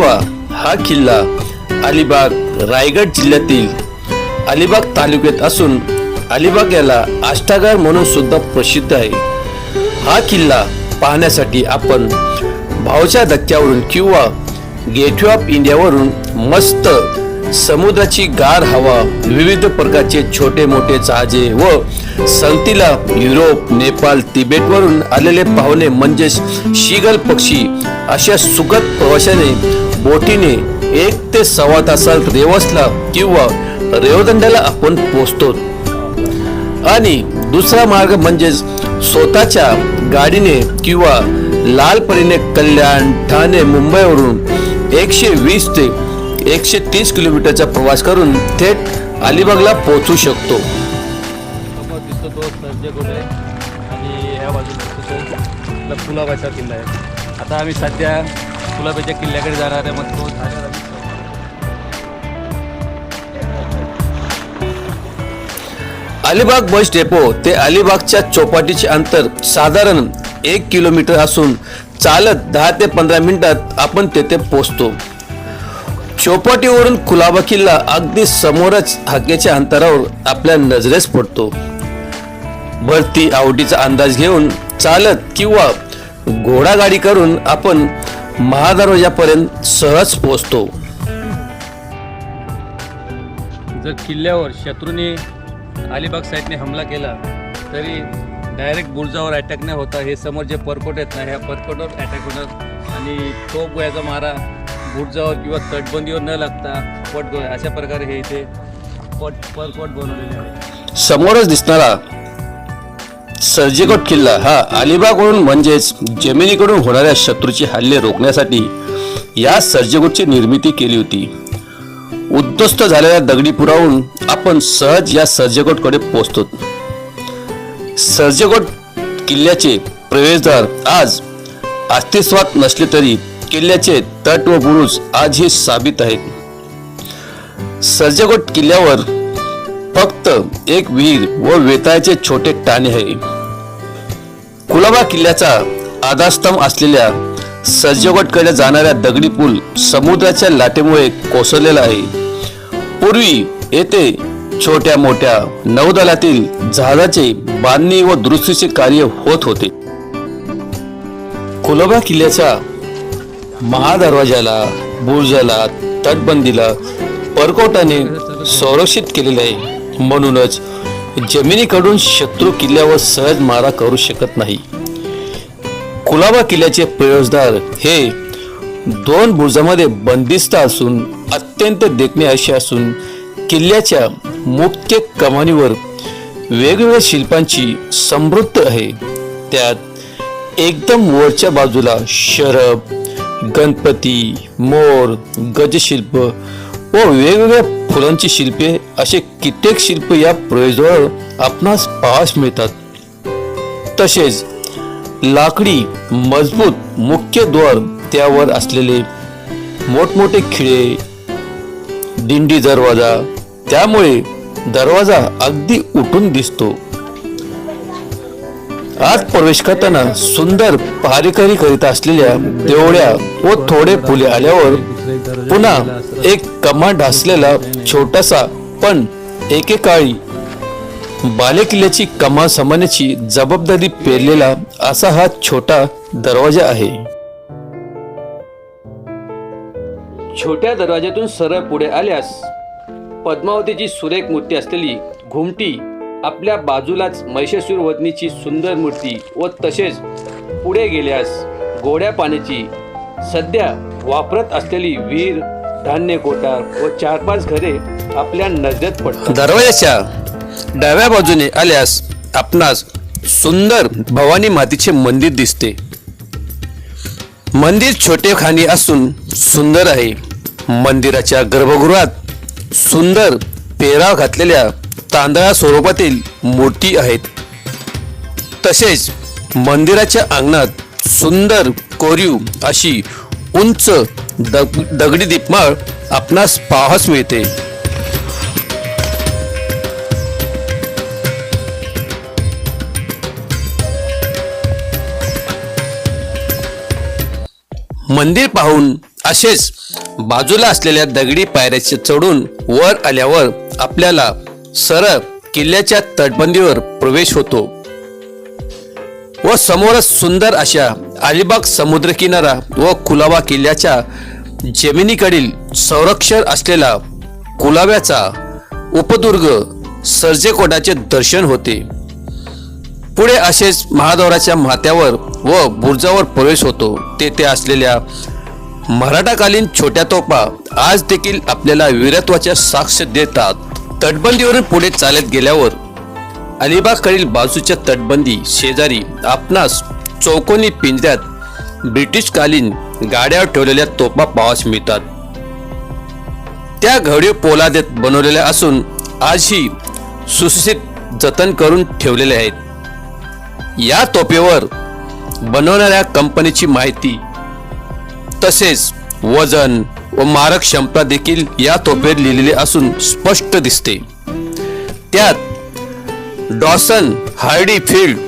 कुलाबा हा किल्ला अलिबाग रायगड जिल्ह्यातील अलिबाग तालुक्यात असून अलिबाग याला आष्टागार म्हणून सुद्धा प्रसिद्ध आहे. हा किल्ला पाहण्यासाठी आपण भावच्या धक्क्यावरून किंवा गेटवे ऑफ इंडियावरून मस्त समुद्राची गार हवा विविध प्रकारचे छोटे मोठे जहाजे व संतीला युरोप नेपाळ तिबेटवरून आलेले पाहुणे म्हणजेच शिगल पक्षी अशा सुखद प्रवाशाने बोटीने एक ते सव्वा तासात रेवसला किंवा रेवदंड्याला आपण पोचतो. आणि दुसरा मार्ग म्हणजेच स्वतःच्या गाडीने किंवा लालपरीने कल्याण ठाणे मुंबईवरून एकशे वीस ते एकशे तीस किलोमीटरचा प्रवास करून थेट अलिबागला पोहोचू शकतो. दिसतो तो आणि ह्या बाजूला दिसतो तो किल्ला आहे. आता आम्ही सध्या कुलाबाच्या किल्ल्याकडे जाणार आहे मग तो अलिबाग बस डेपो ते अलिबागच्या चौपाटीचे अंतर साधारण एक किलोमीटर असून चालत दहा ते पंधरा मिनिटात आपण तेथे पोहोचतो. चौपाटीवरून कुलाबा किल्ला अगदी समोरच हाकेच्या अंतरावर आपल्या नजरेस पडतो. भरती आवडीचा अंदाज घेऊन चालत किंवा घोडागाडी करून आपण महादरवाजापर्यंत सहज पोहोचतो. जर किल्ल्यावर शत्रूने अलिबाग साईडने हमला केला तरी डायरेक्ट बुर्जावर अटॅक नाही होता. हे समोर जे परकोट आहेत ना ह्या परकोटवर अटॅक होणार. आणि तोप गोळ्याचा मारा बुर्जावर किंवा तटबंदीवर न लागता पट गोळ्या अशा प्रकारे हे इथे पट परकोट बनवलेले आहे समोरच दिसणारा सर्जेकोट किल्ला हा अलिबागवरून म्हणजेच जमिनीकडून होणाऱ्या शत्रूचे हल्ले रोखण्यासाठी या सर्जेकोटची निर्मिती केली होती. उद्ध्वस्त झालेल्या दगडी पुरावून आपण सहज या सर्जकोटकडे पोहोचतो. सर्जेकोट किल्ल्याचे प्रवेशद्वार आज अस्तित्वात नसले तरी किल्ल्याचे तट व बुरुज आजही साबित आहेत. सर्जेकोट किल्ल्यावर फक्त एक विहीर व वेताळाचे छोटे टाणे आहे. कुलाबा किल्ल्याचा आधारस्तंभ असलेल्या सज्जगडकडे जाणाऱ्या दगडी पूल समुद्राच्या लाटेमुळे कोसळलेला आहे. पूर्वी येथे छोट्या मोठ्या नौदलातील जहाजाचे बांधणी व दुरुस्तीचे कार्य होत होते. कुलाबा किल्ल्याच्या महादरवाजाला बुर्जाला तटबंदीला परकोटाने संरक्षित केलेले आहे. म्हणूनच जमिनीकडून शत्रू किल्ल्यावर सहज मारा करू शकत नाही. कुलाबा किल्ल्याचे प्रवेशदार हे दोन बुर्जामध्ये बंदिस्त असून अत्यंत देखणे असे असून किल्ल्याच्या मुख्य कमानीवर वेगवेगळ्या शिल्पांची समृद्ध आहे. त्यात एकदम वरच्या बाजूला शरब गणपती मोर गजशिल्प व वेगवेगळ्या फुलांची शिल्पे असे कित्येक शिल्प या प्रयोजवळ आपणास पाहास मिळतात. तसेच लाकडी मजबूत मुख्य द्वार त्यावर असलेले मोठमोठे खिळे दिंडी दरवाजा त्यामुळे दरवाजा अगदी उठून दिसतो. आत प्रवेश करताना सुंदर पहारेकरी करीत असलेल्या देवळ्या व थोडे फुले आल्यावर पुन्हा एक कमांड असलेला छोटासा पण एकेकाळी बालेकिल्ल्याची कमा समानची जबाबदारी पेरलेला असा हा छोटा दरवाजा आहे. छोट्या दरवाज्यातून सरळ पुढे आल्यास पद्मावतीची सुरेख मूर्ती असलेली घुमटी आपल्या बाजूलाच महिषासूर वदनीची सुंदर मूर्ती व तसेच पुढे गेल्यास गोड्या पाण्याची सध्या वापरत असलेली वीर धान्य कोठार व चार पाच घरे आपल्या नजरेत पडतात. दरवाजाच्या डाव्या बाजूने आल्यास आपणास सुंदर भवानी मातीचे मंदिर दिसते. मंदिर छोटे खाणी असून सुंदर आहे. मंदिराच्या गर्भगृहात सुंदर पेराव घातलेल्या तांदळा स्वरूपातील मूर्ती आहेत. तसेच मंदिराच्या अंगणात सुंदर कोरीव अशी उंच दग दगडी दीपमाळ आपणास पाहास मिळते. मंदिर पाहून असेच बाजूला असलेल्या दगडी पायऱ्याचे चढून वर आल्यावर आपल्याला सरळ किल्ल्याच्या तटबंदीवर प्रवेश होतो व समोरच सुंदर अशा अलिबाग समुद्रकिनारा व कुलाबा किल्ल्याच्या जमिनीकडील संरक्षण असलेला कुलाव्याचा उपदुर्ग सर्जेकोटाचे दर्शन होते. पुढे असेच महाद्वाराच्या माथ्यावर व बुर्जावर प्रवेश होतो. तेथे असलेल्या मराठाकालीन छोट्या तोफा आज देखील आपल्याला वीरत्वाच्या साक्ष देतात. तटबंदीवरून पुढे चालत गेल्यावर अलिबागकडील बाजूच्या तटबंदी शेजारी आपणास चौकोनी पिंजऱ्यात ब्रिटिशकालीन गाड्यावर ठेवलेल्या तोफा पाहास मिळतात. त्या घडीव पोलादेत बनवलेल्या असून आजही सुशिक्षित जतन करून ठेवलेल्या आहेत. या तोफेवर बनवणाऱ्या कंपनीची माहिती तसेच वजन व मारक क्षमता देखील या तोफेत लिहिलेली असून स्पष्ट दिसते. त्यात Dawson Hardy Field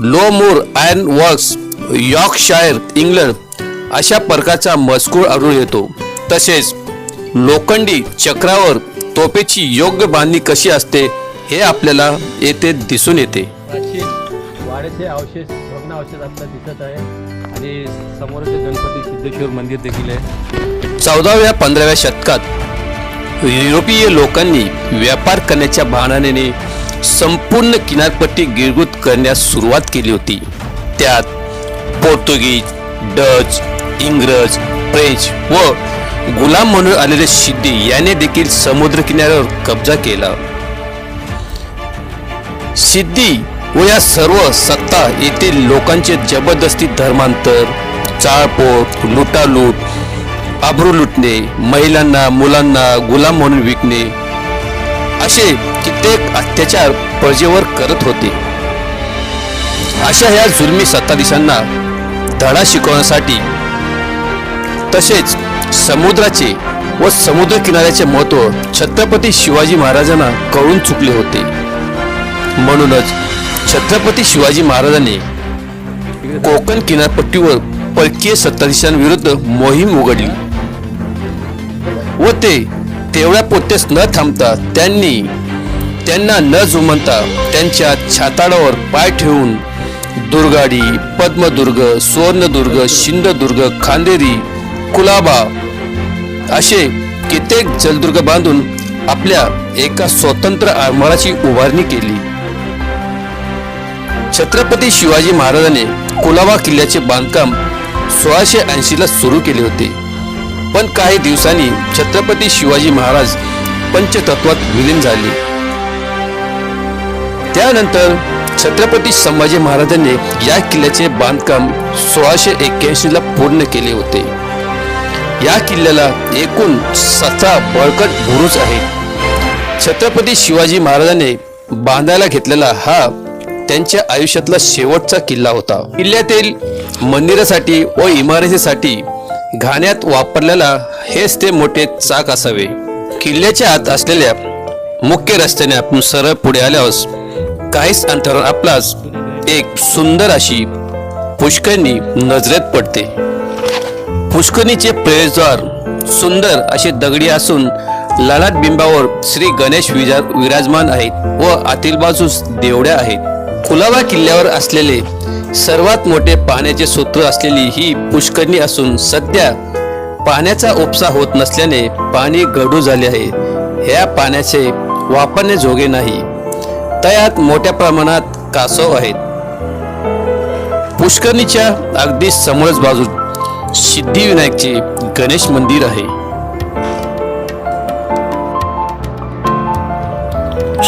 Low Moor Iron Works Yorkshire England अशा प्रकारचा मजकूर आढळून येतो. तसेच लोखंडी चक्रावर तोफेची योग्य बांधणी कशी असते हे आपल्याला येथे दिसून येते. वाड्याचे अवशेष भग्न अवशेष आपल्याला दिसत आहे. आणि समोरचे गणपती सिद्धेश्वर मंदिर देखील आहे. चौदाव्या पंधराव्या शतकात युरोपीय लोकांनी व्यापार करण्याच्या बहाण्याने संपूर्ण किनारपट्टी गिरगुत करण्यास सुरुवात केली होती. त्यात पोर्तुगीज डच इंग्रज फ्रेंच व गुलाम म्हणून आलेले सिद्धी याने देखील समुद्र किनाऱ्यावर कब्जा केला. सिद्धी व या सर्व सत्ता येथील लोकांचे जबरदस्ती धर्मांतर चाळपोट लुटालूट आबरू लुटणे महिलांना मुलांना गुलाम म्हणून विकणे असे प्रत्येक अत्याचार प्रजेवर करत होते. अशा ह्या जुलमी सत्ताधीशांना धडा शिकवण्यासाठी तसेच समुद्राचे व समुद्र किनाऱ्याचे महत्त्व छत्रपती शिवाजी महाराजांना कळून चुकले होते. म्हणूनच छत्रपती शिवाजी महाराजांनी कोकण किनारपट्टीवर परकीय सत्ताधीशांविरुद्ध मोहीम उघडली. व ते तेवढ्या पोत्यास न थांबता त्यांनी त्यांना न जुमनता त्यांच्या छाताडावर पाय ठेवून दुर्गाडी पद्मदुर्ग सुवर्णदुर्ग शिंददुर्ग खांदेरी कुलाबा असे कित्येक जलदुर्ग बांधून आपल्या एका स्वतंत्र आरमाराची उभारणी केली. छत्रपती शिवाजी महाराजाने कुलाबा किल्ल्याचे बांधकाम सोळाशे ऐंशी ला सुरू केले होते. पण काही दिवसांनी छत्रपती शिवाजी महाराज पंचतत्वात विलीन झाले. त्यानंतर छत्रपती संभाजी महाराजांनी या किल्ल्याचे बांधकाम सोळाशे एक्क्याऐंशी ला पूर्ण केले होते. या किल्ल्याला एकूण सतरा बळकट बुरुज आहेत. छत्रपती शिवाजी महाराजांनी बांधायला घेतलेला हा त्यांच्या आयुष्यातला शेवटचा किल्ला होता. किल्ल्यातील मंदिरासाठी व इमारतीसाठी घाण्यात वापरलेला हेच ते मोठे चाक असावे. किल्ल्याच्या आत असलेल्या मुख्य रस्त्याने आपण सरळ पुढे आल्यावर काहीच अंतरावर आपलाच एक सुंदर अशी पुष्करणी नजरेत पडते. पुष्करणीचे प्रवेशद्वार सुंदर असे दगडी असून ललाट बिंबावर श्री गणेश विराजमान आहेत व आतील बाजूस देवड्या आहेत. कुलाबा किल्ल्यावर असलेले सर्वात मोठे पाण्याचे सूत्र असलेली ही पुष्करणी असून सध्या पाण्याचा उपसा होत नसल्याने पाणी गडू झाले आहे. ह्या पाण्याचे वापरणे जोगे नाही. तयात मोठ्या प्रमाणात कासव आहेत. पुष्करणीच्या अगदी समोरच बाजू सिद्धिविनायकचे गणेश मंदिर आहे.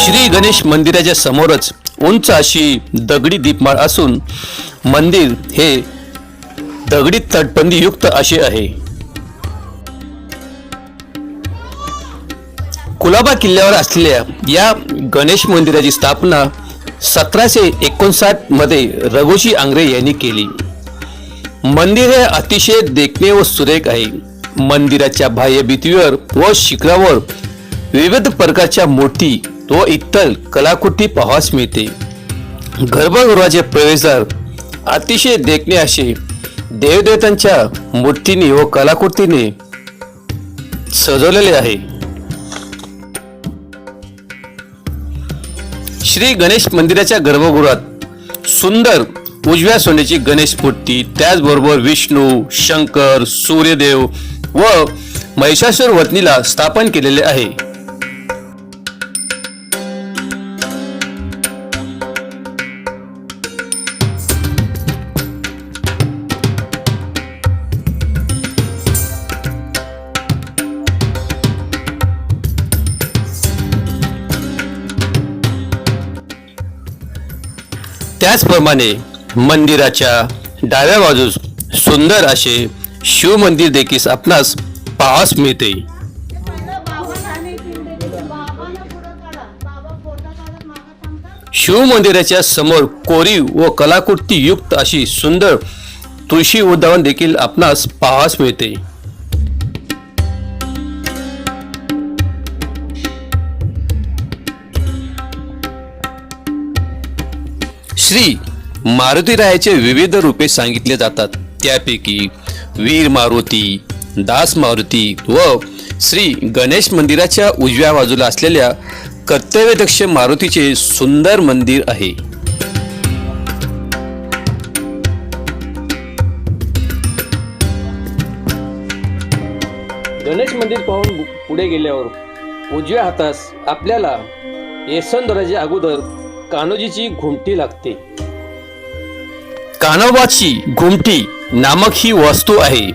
श्री गणेश मंदिराच्या समोरच उंच अशी दगडी दीपमाळ असून मंदिर हे दगडी तटबंदी युक्त असे आहे. कुलाबा किल्ल्यावर असलेल्या या गणेश मंदिराची स्थापना सतराशे एकोणसाठमध्ये रघुजी आंग्रे यांनी केली. मंदिर हे अतिशय देखणे व सुरेख आहे. मंदिराच्या बाह्य भिंतीवर व शिखरावर विविध प्रकारच्या मूर्ती व इतर कलाकृती पाहावयास मिळते. गर्भगृहाचे प्रवेशद्वार अतिशय देखणे असे देवदेवतांच्या मूर्तीने व कलाकृतीने सजवलेले आहे. श्री गणेश मंदिराच्या गर्भगृहात सुंदर उजव्या सोन्याची गणेश मूर्ती त्याचबरोबर विष्णू शंकर सूर्यदेव व महिषासूर वतनीला स्थापन केलेले आहे. त्याचप्रमाणे मंदिराच्या डाव्या बाजूस सुंदर असे शिव मंदिर देखील आपणास पाहास मिळते. शिवमंदिराच्या शिव मंदिराच्या समोर कोरीव व कलाकृती युक्त अशी सुंदर तुळशी उद्यान देखील आपणास पाहास मिळते. श्री मारुतीरायाचे विविध रूपे सांगितले जातात. त्यापैकी वीर मारुती दास मारुती व श्री गणेश मंदिराच्या उजव्या बाजूला असलेल्या कर्तव्यदक्ष मारुतीचे सुंदर मंदिर आहे. गणेश मंदिर पाहून पुढे गेल्यावर उजव्या हातास आपल्याला येसनदराच्या अगोदर कान्होजीची घुमटी लागते. कान्होबाची घुमटी नामक ही वस्तू आहे.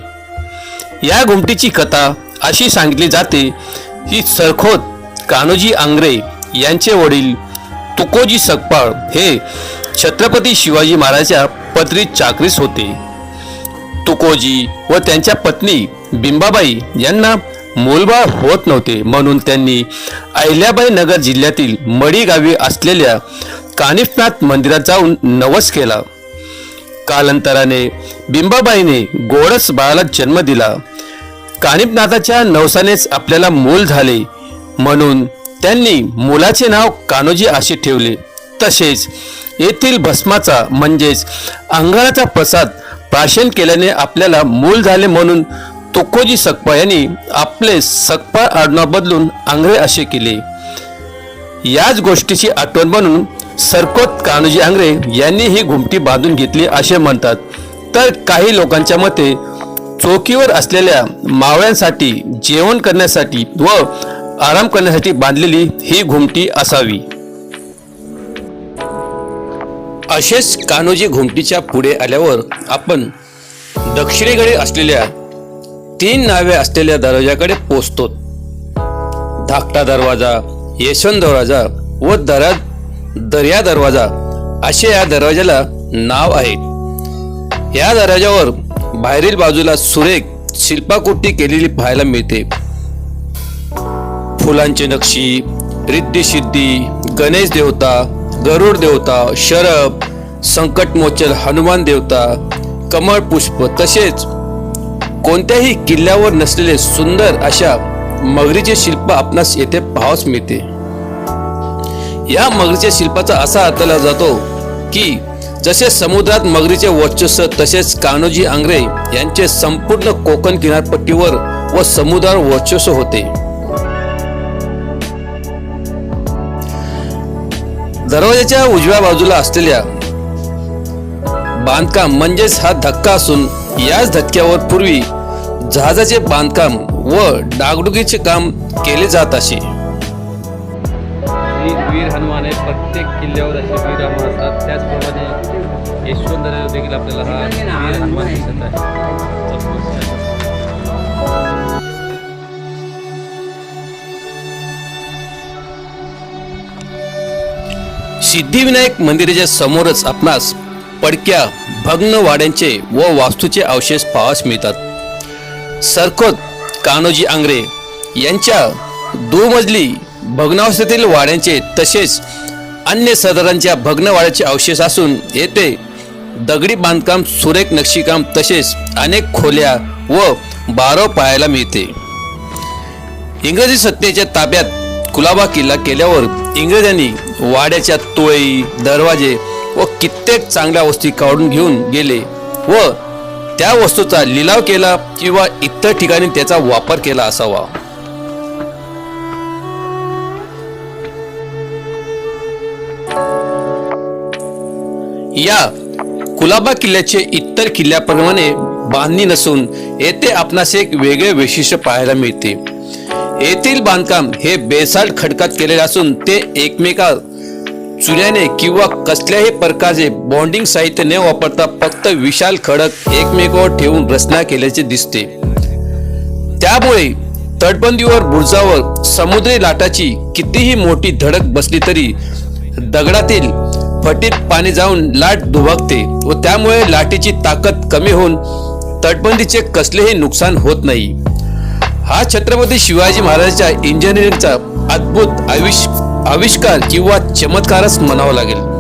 या घुमटीची कथा अशी सांगितली जाते की सरखोत कान्होजी आंग्रे यांचे वडील तुकोजी सकपाळ हे छत्रपती शिवाजी महाराजांच्या पत्रीत चाकरीस होते. तुकोजी व त्यांच्या पत्नी बिंबाबाई यांना मूलबाळ होत नव्हते. म्हणून त्यांनी अहिल्याबाई नगर जिल्ह्यातील मडी गावी असलेल्या कानिफनाथ मंदिरात जाऊन नवस केला. कालांतराने बिंबाबाईने गोडस बाळाला जन्म दिला. कानिपनाथाच्या नवसानेच आपल्याला मूल झाले. म्हणून त्यांनी मुलाचे नाव कान्होजी असे ठेवले. तसेच येथील भस्माचा म्हणजेच अंगाराचा प्रसाद प्राशन केल्याने आपल्याला मूल झाले म्हणून तुकोजी सकपा यांनी आपले सकपा आडनाव बदलून आंग्रे असे केले. याच गोष्टीची आठवण म्हणून सरकोत कान्होजी आंग्रे यांनी ही घुमटी बांधून घेतली असे म्हणतात. तर काही लोकांच्या मते चौकीवर असलेल्या मावळ्यांसाठी जेवण करण्यासाठी व आराम करण्यासाठी बांधलेली ही घुमटी असावी. असेच कान्होजी घुमटीच्या पुढे आल्यावर आपण दक्षिणेकडे असलेल्या तीन नावे असलेल्या दरवाजाकडे पोचतो धाकटा दरवाजा यशवंत दरवाजा व दरा दर्या दरवाजा असे या दरवाजाला नाव आहे. या दरवाजावर बाहेरील बाजूला सुरेख शिल्पाकृती केलेली पाहायला मिळते. फुलांची नक्षी रिद्धी सिद्धी गणेश देवता गरुड देवता शरभ संकटमोचन हनुमान देवता कमळ पुष्प तसेच कोणत्याही किल्ल्यावर नसलेले सुंदर अशा मगरीचे शिल्प आपणास येथे पाहावस मिळते. या मगरीच्या शिल्पाचा असा अर्थ जातो की जसे समुद्रात मगरीचे वर्चस्व तसेच कान्होजी आंग्रे यांचे संपूर्ण कोकण किनारपट्टीवर व समुद्रावर वर्चस्व होते. दरवाजाच्या उजव्या बाजूला असलेल्या बांधकाम म्हणजेच हा धक्का असून याच धक्क्यावर पूर्वी जहाजाचे बांधकाम व डागडुगीचे काम केले जात असे. वीर हनुमान आहे प्रत्येक किल्ल्यावर असे वीर हनुमान असतात. त्याचप्रमाणे यशवंत देखील आपल्याला हा वीर हनुमान दिसत आहे. सिद्धिविनायक मंदिराच्या समोरच आपणास पडक्या भग्न वाड्यांचे व वास्तूचे अवशेष पाहास मिळतात. सरखोत कान्होजी आंग्रे यांच्या दुमजली भग्नावस्थेतील वाड्यांचे तसेच अन्य सदरांच्या भग्नवाड्याचे अवशेष असून येथे दगडी बांधकाम सुरेख नक्षीकाम तसेच अनेक खोल्या व बारव पाहायला मिळते. इंग्रजी सत्तेच्या ताब्यात कुलाबा किल्ला केल्यावर इंग्रजांनी वाड्याच्या तोळी दरवाजे व कित्येक चांगल्या वस्ती काढून घेऊन गेले व त्या वस्तूचा लिलाव केला किंवा इतर ठिकाणी त्याचा वापर केला असावा. या कुलाबा किल्ल्याचे इतर किल्ल्याप्रमाणे बांधणी नसून येथे आपणास एक वेगळे वैशिष्ट्य पाहायला मिळते. येथील बांधकाम हे बेसाल्ट खडकात केलेले असून ते एकमेका चुल्याने किंवा कसल्याही प्रकारचे बॉन्डिंग साहित्य न वापरता फक्त विशाल खडक एकमेकावर ठेवून रचना केल्याचे दिसते. त्यामुळे तटबंदीवर बुरजावर समुद्री लाटाची कितीही मोठी धडक बसली तरी दगडातील फटीत पाणी जाऊन लाट दुभागते व त्यामुळे लाटेची ताकद कमी होऊन तटबंदीचे कसलेही नुकसान होत नाही. हा छत्रपती शिवाजी महाराजांच्या इंजिनिअरिंगचा अद्भुत आविष आविष्कार किंवा चमत्कारच म्हणावा लागेल.